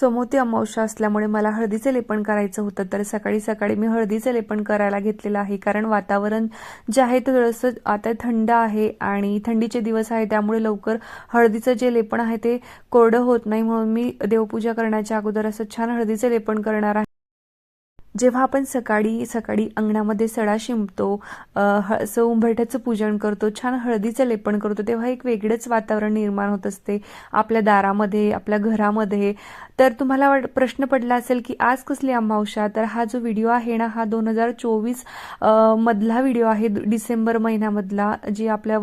समोती अमावस्या असल्यामुळे मला हळदीचे लेपन करायचं होतं. तर सकाळी सकाळी मी हळदीचं लेपन करायला घेतलेलं आहे. कारण वातावरण जे आहे ते थोडंसं आता थंड आहे आणि थंडीचे दिवस आहे त्यामुळे लवकर हळदीचं जे लेपण आहे ते कोरडं होत नाही. म्हणून मी देवपूजा करण्याच्या अगोदर असं छान हळदीचं लेपन करणार आहे. जेव्हा आपण सकाळी सकाळी अंगणामध्ये सडा शिंपतो असं उंबरठ्याचं पूजन करतो छान हळदीचं लेपन करतो तेव्हा एक वेगळंच वातावरण निर्माण होत असते. आपल्या दारामध्ये आपल्या घरामध्ये तर तुम्हाला वाट प्रश्न पडला असेल की आज कसली अमावस्या तर हा जो व्हिडिओ आहे ना हा दोन हजार चोवीस मधला व्हिडिओ आहे डिसेंबर महिन्यामधला जी आपल्या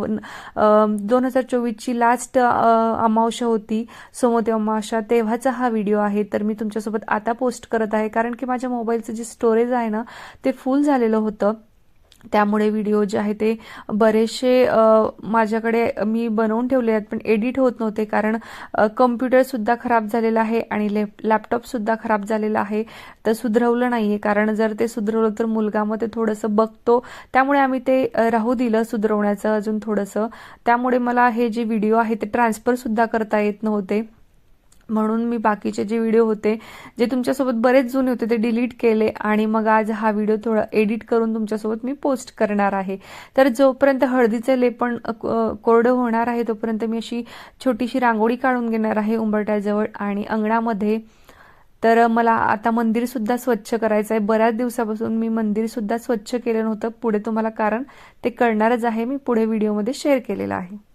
दोन हजार चोवीसची लास्ट अमावस्या होती सोमवती अमावस्या तेव्हाचा हा व्हिडिओ आहे. तर मी तुमच्यासोबत आता पोस्ट करत आहे कारण की माझ्या मोबाईलचं जे स्टोरेज आहे ना ते फुल झालेलं होतं. त्यामुळे व्हिडिओ जे आहे ते बरेचसे माझ्याकडे मी बनवून ठेवले आहेत पण एडिट होत नव्हते कारण कम्प्युटरसुद्धा खराब झालेला आहे आणि लॅप लॅपटॉपसुद्धा खराब झालेला आहे. तर सुधरवलं नाही आहे कारण जर ते सुधरवलं तर मुलगा मग ते थोडंसं बघतो. त्यामुळे आम्ही ते राहू दिलं सुधरवण्याचं अजून थोडंसं. त्यामुळे मला हे जे व्हिडिओ आहे ते ट्रान्सफरसुद्धा करता येत नव्हते. म्हणून मी बाकीचे जे व्हिडिओ होते जे तुमच्यासोबत बरेच जुने होते ते डिलीट केले आणि मग आज हा व्हिडिओ थोडा एडिट करून तुमच्यासोबत मी पोस्ट करणार आहे. तर जोपर्यंत हळदीचे लेपण को- कोरडं होणार आहे तोपर्यंत मी अशी छोटीशी रांगोळी काढून घेणार आहे उंबरट्याजवळ आणि अंगणामध्ये. तर मला आता मंदिरसुद्धा स्वच्छ करायचं आहे. बऱ्याच दिवसापासून मी मंदिरसुद्धा स्वच्छ केलं नव्हतं. पुढे तुम्हाला कारण ते कळणारच आहे. मी पुढे व्हिडिओमध्ये शेअर केलेलं आहे.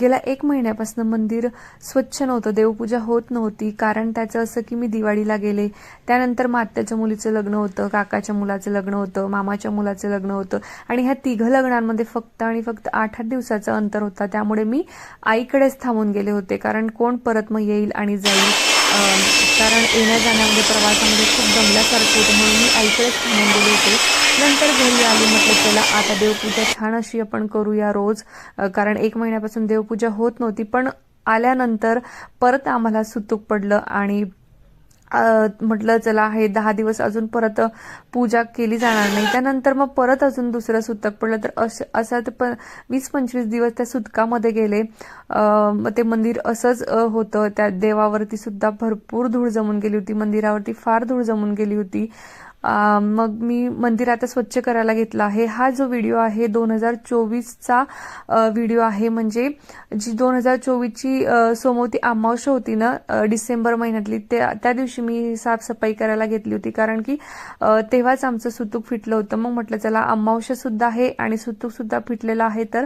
गेल्या एक महिन्यापासून मंदिर स्वच्छ नव्हतं देवपूजा होत नव्हती. कारण त्याचं असं की मी दिवाळीला गेले. त्यानंतर मात्याच्या मुलीचं लग्न होतं काकाच्या मुलाचं लग्न होतं मामाच्या मुलाचं लग्न होतं. आणि ह्या तिघं लग्नांमध्ये फक्त आणि फक्त आठ आठ दिवसाचं अंतर होता. त्यामुळे मी आईकडेच थांबून गेले होते. कारण कोण परत मग येईल आणि जाईल? कारण येण्या जाण्यामध्ये प्रवासामध्ये खूप दमल्यासारखं होतं. म्हणून मी आईकडेच थांबून गेले होते. नंतर घरी आली म्हटलं चला आता देवपूजा छान अशी आपण करूया रोज. कारण एक महिन्यापासून देवपूजा होत नव्हती पण आल्यानंतर परत आम्हाला सुतूक पडलं आणि म्हटलं चला हे दहा दिवस अजून परत पूजा केली जाणार नाही. त्यानंतर मग परत अजून दुसरं सुतक पडलं. तर असं असं ते पण वीस पंचवीस दिवस त्या सुतकामध्ये गेले. मग ते मंदिर असंच होतं. त्या देवावरती सुद्धा भरपूर धूळ जमून गेली होती. मंदिरावरती फार धूळ जमून गेली होती. मग मी मंदिर आता स्वच्छ करायला घेतलं आहे. हा जो व्हिडिओ आहे दोन हजार चोवीसचा व्हिडिओ आहे. म्हणजे जी दोन हजार चोवीसची सोमवती अमावस्या होती ना डिसेंबर महिन्यातली त्या त्या दिवशी मी साफसफाई करायला घेतली होती. कारण की तेव्हाच आमचं सुतूक फिटलं होतं. मग म्हटलं चला अमावस्या सुद्धा आहे आणि सुतूक सुद्धा फिटलेलं आहे. तर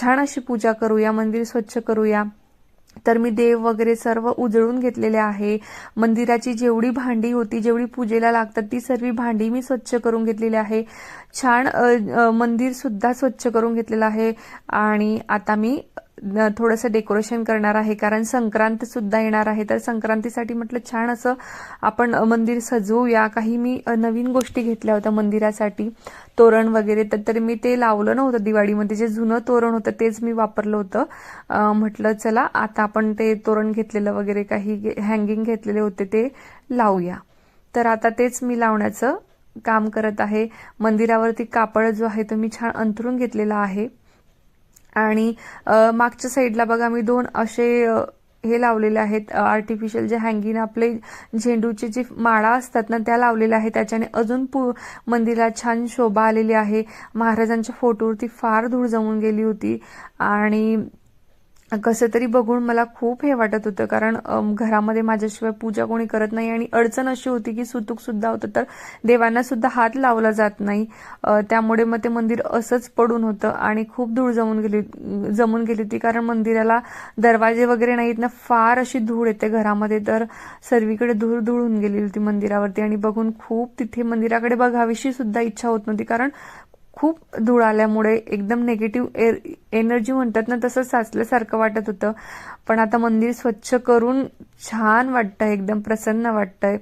छान अशी पूजा करूया मंदिर स्वच्छ करूया. तर मी देव वगैरे सर्व उजळून घेतलेले आहे. मंदिराची जेवढी भांडी होती जेवढी पूजेला लागतात ती सर्व भांडी मी स्वच्छ करून घेतलेली आहे. छान मंदिर सुद्धा स्वच्छ करून घेतलेलं आहे. आणि आता मी थोडंसं डेकोरेशन करणार आहे कारण संक्रांत सुद्धा येणार आहे. तर संक्रांतीसाठी म्हटलं छान असं आपण मंदिर सजवूया. काही मी नवीन गोष्टी घेतल्या होत्या मंदिरासाठी. तोरण वगैरे. तर तरी मी ते लावलं नव्हतं दिवाळीमध्ये. जे जुनं तोरण होतं तेच मी वापरलं होतं. म्हटलं चला आता आपण ते तोरण घेतलेलं वगैरे काही हँगिंग घेतलेले होते ते लावूया. तर आता तेच मी लावण्याचं काम करत आहे. मंदिरावरती कापड जो आहे तो मी छान अंथरून घेतलेला आहे. आणि मागच्या साईडला बघा मी दोन असे हे लावलेले आहेत आर्टिफिशियल जे हँगिंग आपले झेंडूचे जे माळा असतात ना त्या लावलेल्या आहेत. त्याच्याने अजून पु मंदिरात छान शोभा आलेली आहे. महाराजांच्या फोटोवरती फार धूळ जमून गेली होती. आणि कसं तरी बघून मला खूप हे वाटत होतं कारण घरामध्ये माझ्याशिवाय पूजा कोणी करत नाही आणि अडचण अशी होती की सुतूक सुद्धा होतं तर देवांना सुद्धा हात लावला जात नाही. त्यामुळे मग ते मंदिर असंच पडून होतं आणि खूप धूळ जमून गेली जमून गेली होती कारण मंदिराला दरवाजे वगैरे नाहीत ना फार अशी धूळ येते घरामध्ये तर सर्वीकडे धूळ धूळ होऊन गेली होती मंदिरावरती. आणि बघून खूप तिथे मंदिराकडे बघावीशी सुद्धा इच्छा होत नव्हती कारण खूप धूळ आल्यामुळे एकदम निगेटिव्ह एनर्जी e-, म्हणतात ना तसं साचल्यासारखं वाटत होतं. पण आता मंदिर स्वच्छ करून छान वाटतंय एकदम प्रसन्न वाटतंय.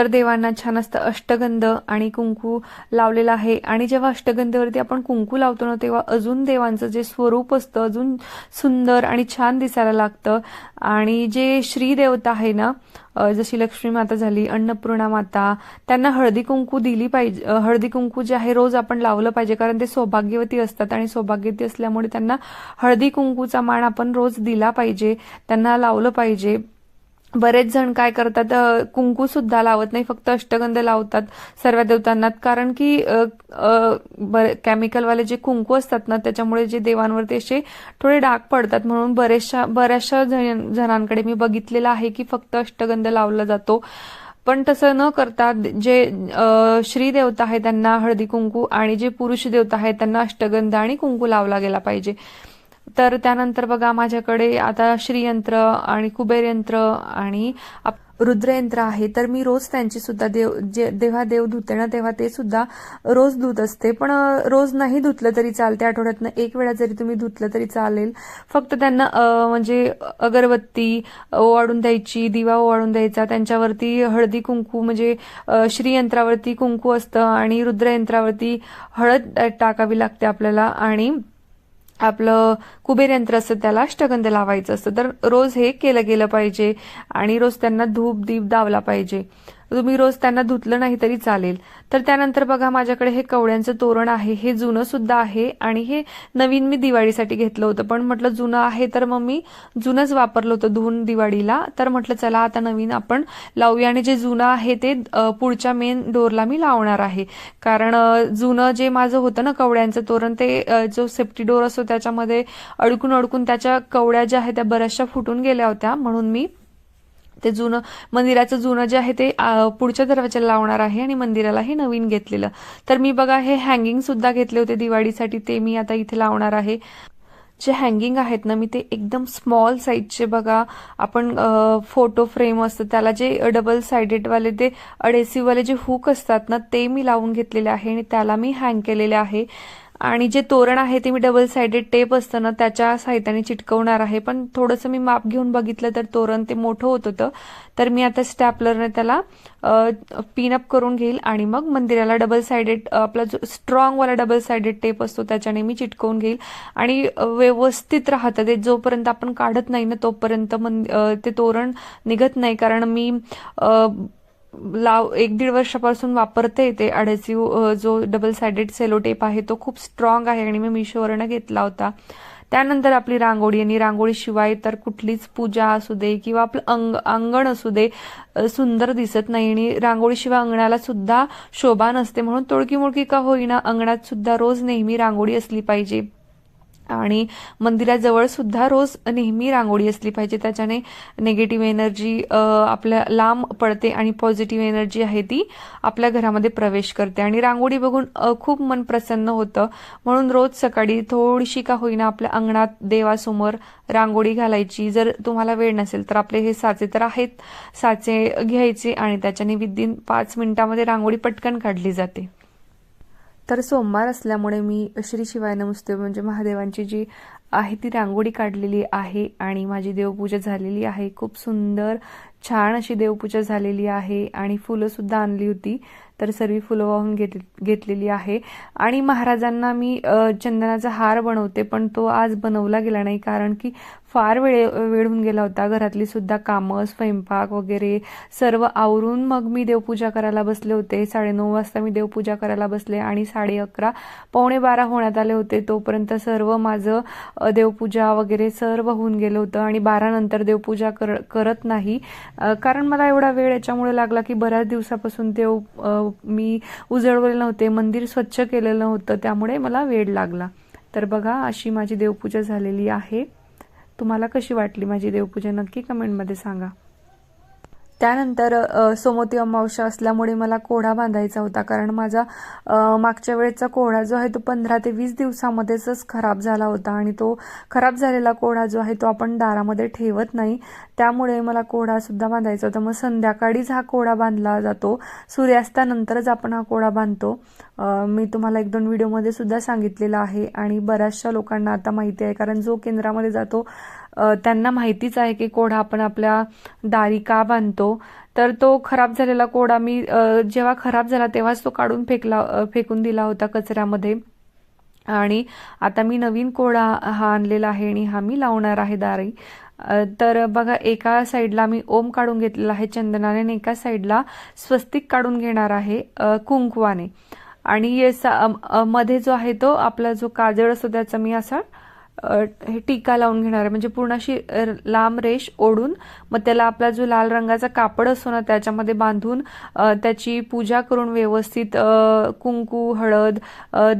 तर देवांना छान असतं अष्टगंध आणि कुंकू लावलेला आहे. आणि जेव्हा अष्टगंधेवरती आपण कुंकू लावतो ना तेव्हा अजून देवांचं जे स्वरूप असतं अजून सुंदर आणि छान दिसायला लागतं. आणि जे श्रीदेवता आहे ना जशी लक्ष्मी माता झाली अन्नपूर्णा माता त्यांना हळदी कुंकू दिली पाहिजे हळदी कुंकू जे आहे रोज आपण लावलं पाहिजे कारण ते सौभाग्यवती असतात आणि सौभाग्यवती असल्यामुळे त्यांना हळदी कुंकूचा मान आपण रोज दिला पाहिजे त्यांना लावलं पाहिजे. बरेच जण काय करतात कुंकू सुद्धा लावत नाही फक्त अष्टगंध लावतात सर्व देवतांना कारण की केमिकलवाले जे कुंकू असतात ना त्याच्यामुळे जे देवांवरती असे थोडे डाग पडतात. म्हणून बरेचशा बऱ्याचशा जणांकडे मी बघितलेलं आहे की फक्त अष्टगंध लावला जातो. पण तसं न करता जे श्री देवता आहे त्यांना हळदी कुंकू आणि जे पुरुष देवता आहेत त्यांना अष्टगंध आणि कुंकू लावला गेला पाहिजे. तर त्यानंतर बघा माझ्याकडे आता श्रीयंत्र आणि कुबेर यंत्र आणि आप- रुद्रयंत्र आहे. तर मी रोज त्यांची सुद्धा देव जे जेव्हा देव धुते ना तेव्हा ते सुद्धा रोज धुत असते. पण रोज नाही धुतलं तरी चालते आठवड्यातनं एक वेळा जरी तुम्ही धुतलं तरी चालेल. फक्त त्यांना म्हणजे अगरबत्ती ओवाळून द्यायची दिवा ओवाळून द्यायचा. त्यांच्यावरती हळदी कुंकू म्हणजे श्रीयंत्रावरती कुंकू असतं आणि रुद्रयंत्रावरती हळद टाकावी लागते आपल्याला. आणि आपलं कुबेर यंत्र असतं त्याला अष्टगंध लावायचं असतं. तर रोज हे केलं गेलं पाहिजे आणि रोज त्यांना धूप दीप दावला पाहिजे. तुम्ही रोज त्यांना धुतलं नाही तरी चालेल. तर त्यानंतर बघा माझ्याकडे हे कवड्यांचं तोरण आहे. हे जुनं सुद्धा आहे आणि हे नवीन मी दिवाळीसाठी घेतलं होतं. पण म्हटलं जुनं आहे तर मग मी जुनंच वापरलं होतं धुवून दिवाळीला. तर म्हटलं चला आता नवीन आपण लावूया. आणि जे जुनं आहे ते पुढच्या मेन डोरला मी लावणार आहे. कारण जुनं जे माझं होतं ना कवड्यांचं तोरण ते जो सेफ्टी डोर असतो त्याच्यामध्ये अडकून अडकून त्याच्या कवड्या ज्या आहेत त्या बऱ्याचशा फुटून गेल्या होत्या. म्हणून मी ते जुनं मंदिराचं जुनं जे आहे ते पुढच्या दरवाजाला लावणार आहे आणि मंदिराला हे नवीन घेतलेलं. तर मी बघा हे हँगिंग सुद्धा घेतले होते दिवाळीसाठी ते मी आता इथे लावणार आहे. जे हँगिंग आहेत ना मी ते एकदम स्मॉल साईजचे बघा. आपण फोटो फ्रेम असतं त्याला जे डबल सायडेडवाले ते अडेसिववाले जे हुक असतात ना ते मी लावून घेतलेले आहे आणि त्याला मी हँग केलेले आहे. आणि जे तोरण आहे ते मी डबल सायडेड टेप असतं ना त्याच्या साहित्याने चिटकवणार आहे. पण थोडंसं मी माप घेऊन बघितलं तर तोरण ते मोठं होत होतं. तर मी आता स्टॅपलरने त्याला पिनअप करून घेईल आणि मग मंदिराला डबल सायडेड आपला जो स्ट्रॉंगवाला डबल सायडेड टेप असतो त्याच्याने मी चिटकवून घेईल. आणि व्यवस्थित राहतं. ते जोपर्यंत आपण काढत नाही ना तोपर्यंत मन ते तोरण निघत नाही. कारण मी लाव एक दीड वर्षापासून वापरते ते अडेसिव्ह जो डबल सायडेड सेलो टेप आहे तो खूप स्ट्रॉंग आहे आणि मी मिशोवरनं घेतला होता. त्यानंतर आपली रांगोळी आणि रांगोळीशिवाय तर कुठलीच पूजा असू दे किंवा आपलं अंग अंगण असू दे सुंदर दिसत नाही. आणि रांगोळीशिवाय अंगणाला सुद्धा शोभा नसते म्हणून तोडकी मोडकी का होईना अंगणात सुद्धा रोज नेहमी रांगोळी असली पाहिजे. आणि मंदिराजवळ सुद्धा रोज नेहमी रांगोळी असली पाहिजे. त्याच्याने निगेटिव्ह एनर्जी आपल्या लांब पडते आणि पॉझिटिव्ह एनर्जी आहे ती आपल्या घरामध्ये प्रवेश करते. आणि रांगोळी बघून खूप मन प्रसन्न होतं. म्हणून रोज सकाळी थोडीशी का होईना आपल्या अंगणात देवासमोर रांगोळी घालायची. जर तुम्हाला वेळ नसेल तर आपले हे साचे तर आहेत. साचे घ्यायचे आणि त्याच्याने विदिन पाच मिनिटामध्ये रांगोळी पटकन काढली जाते. तर सोमवार असल्यामुळे मी श्री शिवाय नमस्ते म्हणजे महादेवांची जी आहे ती रांगोळी काढलेली आहे आणि माझी देवपूजा झालेली आहे. खूप सुंदर छान अशी देवपूजा झालेली आहे आणि फुलंसुद्धा आणली होती. तर सर्व फुलं वाहून घेत घेतलेली आहे. आणि महाराजांना मी चंदनाचा हार बनवते पण तो आज बनवला गेला नाही कारण की फार वेळ वेळ होऊन गेला होता. घरातली सुद्धा कामं स्वयंपाक वगैरे सर्व आवरून मग मी देवपूजा करायला बसले होते. साडेनऊ वाजता मी देवपूजा करायला बसले आणि साडे अकरा पावणे बारा होण्यात आले होते. तोपर्यंत सर्व माझं देवपूजा वगैरे सर्व होऊन गेलं होतं आणि बारानंतर देवपूजा कर करत नाही. कारण मला एवढा वेळ याच्यामुळे लागला की बऱ्याच दिवसापासून ते मी उजळवले नव्हते मंदिर स्वच्छ केलेलं नव्हतं त्यामुळे मला वेळ लागला. तर बघा अशी माझी देवपूजा झालेली आहे. तुम्हाला कशी वाटली माझी देवपूजा? नक्की कमेंटमध्ये सांगा. त्यानंतर अ, अमावस्या असल्यामुळे मला कोढा बांधायचा होता. कारण माझा मागच्या वेळेचा कोढा जो आहे तो पंधरा ते वीस दिवसामध्येच खराब झाला होता. आणि तो खराब झालेला कोढा जो आहे तो आपण दारामध्ये ठेवत नाही. त्यामुळे मला कोढासुद्धा बांधायचा होता. मग संध्याकाळीच हा कोढा बांधला जातो. सूर्यास्तानंतरच आपण हा कोढा बांधतो. मी तुम्हाला एक दोन व्हिडिओमध्ये सुद्धा सांगितलेलं आहे. आणि बऱ्याचशा लोकांना आता माहिती आहे. कारण जो केंद्रामध्ये जातो त्यांना माहितीच आहे की कोढा आपण आपल्या दारी का बांधतो. तर तो खराब झालेला कोडा मी जेव्हा खराब झाला तेव्हाच तो काढून फेकला फेकून दिला होता कचऱ्यामध्ये. आणि आता मी नवीन कोडा हा आणलेला आहे आणि हा मी लावणार आहे दारी. तर बघा एका साईडला मी ओम काढून घेतलेला आहे चंदनाने आणि एका साईडला स्वस्तिक काढून घेणार आहे कुंकवाने. आणि ये सा- मध्ये जो आहे तो आपला जो काजळ असतो त्याचा मी असा हे टीका लावून घेणार आहे. म्हणजे पूर्ण अशी लांब रेष ओढून मग त्याला आपला जो लाल रंगाचा कापड असतो ना त्याच्यामध्ये बांधून त्याची पूजा करून व्यवस्थित कुंकू हळद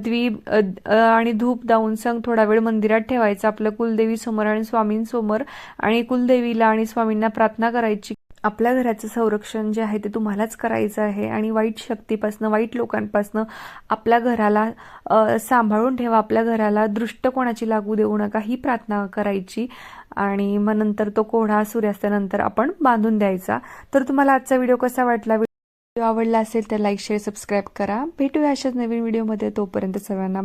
द्वीप आणि धूप दाऊन संग थोडा वेळ मंदिरात ठेवायचा. आपल्या कुलदेवी समोर आणि स्वामींसमोर आणि कुलदेवीला आणि स्वामींना प्रार्थना करायची. आपल्या घराचं संरक्षण जे आहे ते तुम्हालाच करायचं आहे आणि वाईट शक्तीपासनं वाईट लोकांपासनं आपल्या घराला सांभाळून ठेवा. आपल्या घराला दृष्ट कोणाची लागू देऊ नका ही प्रार्थना करायची. आणि मग नंतर तो कोढा सूर्यास्तानंतर आपण बांधून द्यायचा. तर तुम्हाला आजचा व्हिडिओ कसा वाटला? व्हिडिओ आवडला असेल तर लाईक शेअर सबस्क्राईब करा. भेटूया अशाच नवीन व्हिडिओमध्ये. तोपर्यंत सर्वांना